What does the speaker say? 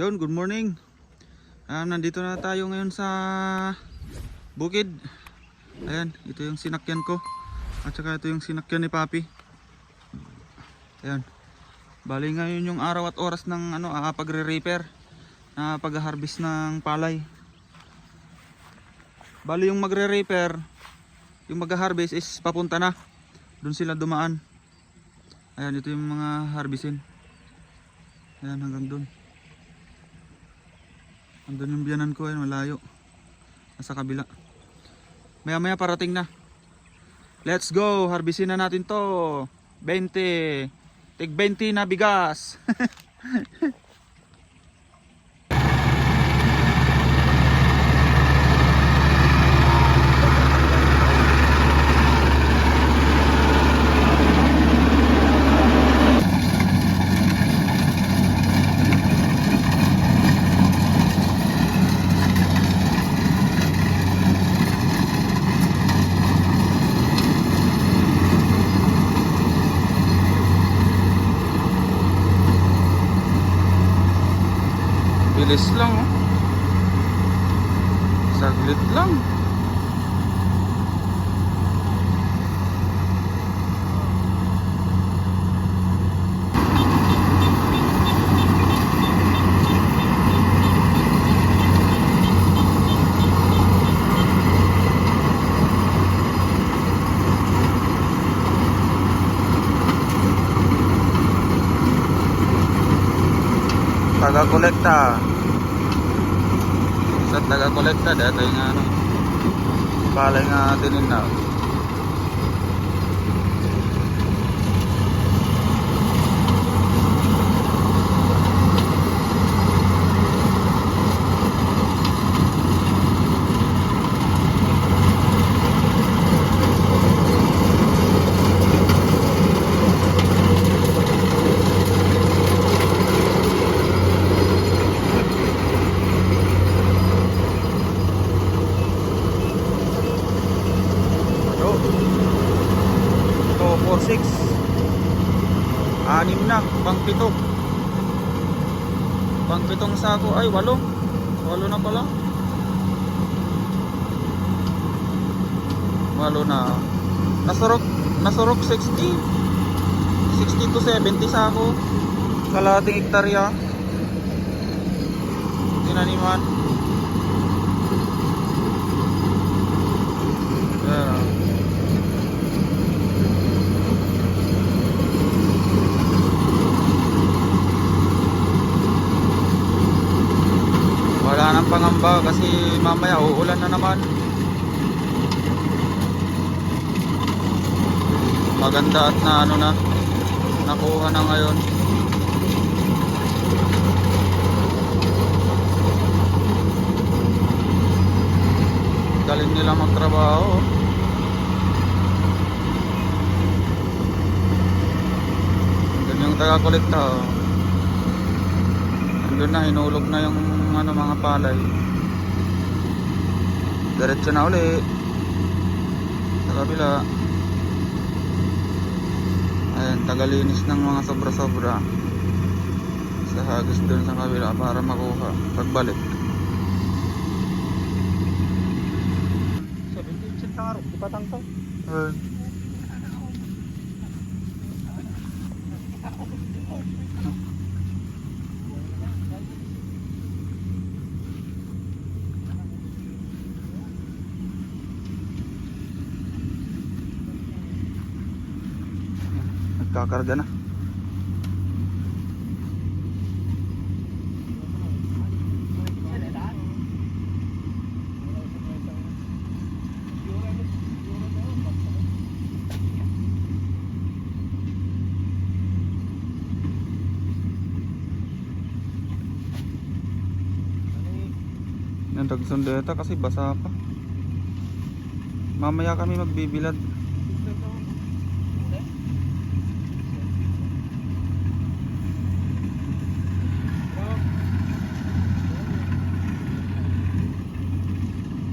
Yun, good morning. Um, nandito na tayo ngayon sa bukid. Ayan, ito yung sinakyan ko. At saka ito yung sinakyan ni Papi. Ayan. Bali ngayon yung araw at oras ng ano, ah, pagre-repair na pag-harvest ng palay. Bali yung magre-repair, yung mag-harvest is papunta na. Doon sila dumaan. Ayan, ito yung mga harvestin. Ayan, hanggang doon. Andun yung biyanan ko, ayan, malayo. Nasa kabila. Maya maya parating na. Let's go, harvestin na natin to. 20. Tig 20 na bigas. Bilis lang oh. Saglit lang. Taga-kolekta. Sa taga-kolekta dito yung ano. Palay nga tinin na. 4, 6 anim na pang pito pang pitong sako. Ay walo. Walo na pala. Walo na. Nasurok nasurok 60 60 to 70 sako. Sa lating hektarya tinaniman pangamba kasi mamaya uulan na naman. Maganda at na ano na nakuha na ngayon. Galing nila magtrabaho. oh. Yung taga-kolekta. Oh. Andun na, hinulog na yung ano, mga palay. Diretso na uli. Sa kabila. Ayan, tagalinis ng mga sobra-sobra. Sa hagis doon sa kabila para makuha. Pagbalik. 70 sa araw, di ba tangso? Ayan. Nagkakarga na. Yan, tagsundeta kasi basa pa. Mamaya kami magbibilad.